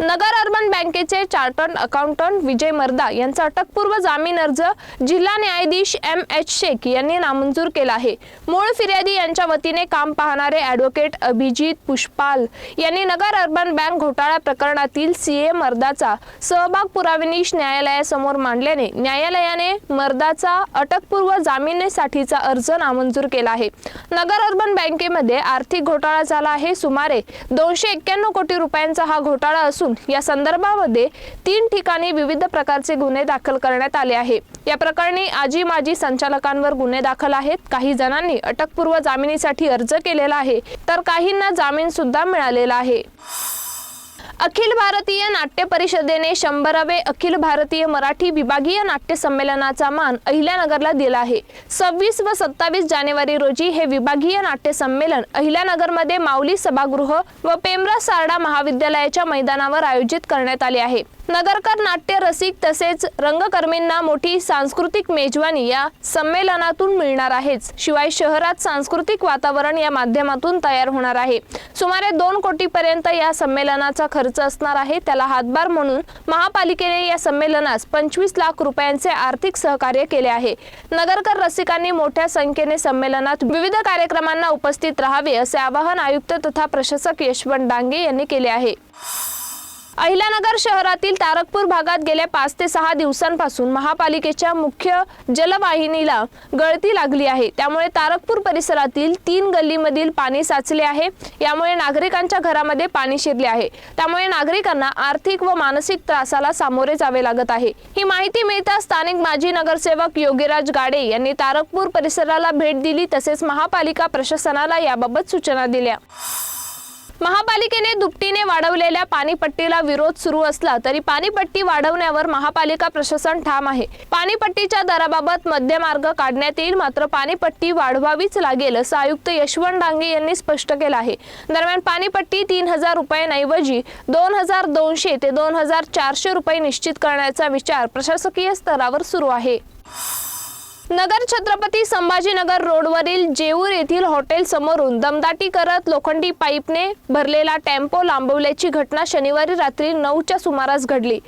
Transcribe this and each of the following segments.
नगर urban बँकेचे chartered accountant Vijay Marda यांचा अटकपूर्व जामीन अर्ज जिल्हा न्यायाधीश एम एच शेख यांनी नामंजूर केला आहे. मूळ फिर्यादी यांच्या वतीने काम पाहणारे ॲडव्होकेट अभिजित पुष्पाल यांनी नगर अर्बन बँक घोटाळा प्रकरणातील सी ए मर्दाचा सहभाग पुरावेनिश न्यायालयासमोर मांडल्याने न्यायालयाने मर्दाचा अटकपूर्व जामिनीसाठीचा अर्ज नामंजूर केला आहे. नगर अर्बन बँकेमध्ये आर्थिक घोटाळा झाला आहे. सुमारे दोनशे एक्क्याण्णव कोटी रुपयांचा हा घोटाळा असून या संदर्भामध्ये तीन ठिकाणी विविध प्रकारचे गुन्हे दाखल करण्यात आले आहे या प्रकरणी आजी माजी संचालकांवर गुन्हे दाखल आहेत. काही जणांनी अटकपूर्व जामिनीसाठी अर्ज केलेला आहे. तर काहींना जामीन सुद्धा मिळालेला आहे. अखिल भारतीय नाट्य परिषदेने शंभरावे अखिल भारतीय मराठी विभागीय नाट्य संमेलनाचा मान अहिल्यानगरला दिला आहे. सव्वीस व सत्तावीस जानेवारी रोजी हे विभागीय नाट्य संमेलन अहिल्यानगरमध्ये माऊली सभागृह व पेमरा सारडा महाविद्यालयाच्या मैदानावर आयोजित करण्यात आले आहे. नगरकर नाट्य रसिक तसेच रंगकर्मींना मोठी सांस्कृतिक मेजवानी या संमेलनातून मिळणार आहेच. शिवाय शहरात सांस्कृतिक वातावरण या माध्यमातून तयार होणार आहे. सुमारे दोन कोटीपर्यंत या संमेलनाचा खर्च असणार आहे. त्याला हातभार म्हणून महापालिकेने या संमेलनास पंचवीस लाख रुपयांचे आर्थिक सहकार्य केले आहे. नगरकर रसिकांनी मोठ्या संख्येने संमेलनात विविध कार्यक्रमांना उपस्थित राहावे असे आवाहन आयुक्त तथा प्रशासक यशवंत डांगे यांनी केले आहे. अहिल्यानगर शहरातील तारकपूर भागात गेल्या पाच ते सहा दिवसांपासून महापालिकेच्या मुख्य जलवाहिनीला गळती लागली आहे. त्यामुळे तारकपूर परिसरातील तीन गल्लीमधील पाणी साचले आहे. यामुळे नागरिकांच्या घरामध्ये पाणी शिरले आहे. त्यामुळे नागरिकांना आर्थिक व मानसिक त्रासाला सामोरे जावे लागत आहे. ही माहिती मिळताच स्थानिक माजी नगरसेवक योगीराज गाडे यांनी तारकपूर परिसराला भेट दिली तसेच महापालिका प्रशासनाला याबाबत सूचना दिल्या. महापालिकेने दुपटीने वाढवलेल्या पाणीपट्टीला विरोध सुरू असला तरी पाणीपट्टी वाढवण्यावर महापालिका प्रशासन ठाम आहे. पाणीपट्टीच्या दराबाबत मध्यमार्ग काढण्यात येईल मात्र पाणीपट्टी वाढवावीच लागेल असं आयुक्त यशवंत डांगे यांनी स्पष्ट केलं आहे. दरम्यान पाणीपट्टी तीन हजार रुपयांऐवजी दोन हजार दोनशे ते दोन हजार चारशे रुपये निश्चित करण्याचा विचार प्रशासकीय स्तरावर सुरू आहे. नगर छत्रपती संभाजीनगर रोडवरील जेऊर येथील हॉटेल समोरून दमदाटी करत लोखंडी पाईपने भरलेला टेम्पो लांबवल्याची घटना शनिवारी रात्री नऊच्या सुमारास घडली.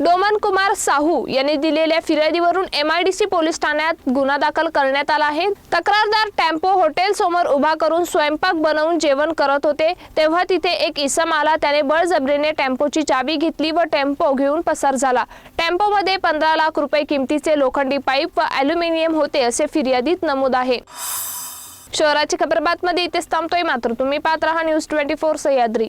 डोमन कुमार साहू यांनी दिलेल्या फिर्यादीवरून एमआयडीसी पोलीस ठाण्यात गुन्हा दाखल करण्यात आला आहे. तक्रारदार टेम्पो हॉटेल समोर उभा करून स्वयंपाक बनवून जेवण करत होते. तेव्हा तिथे एक इसम आला. त्याने बळजबरीने टेम्पोची चावी घेतली व टेम्पो घेऊन पसार झाला. टेम्पोमध्ये पंधरा लाख रुपये किमतीचे लोखंडी पाईप व अॅल्युमिनियम होते असे फिर्यादीत नमूद आहे. शहराची खबर बातमध्ये इथेच थांबतोय मात्र. तुम्ही पाहत राहा न्यूज ट्वेंटी फोर सह्याद्री.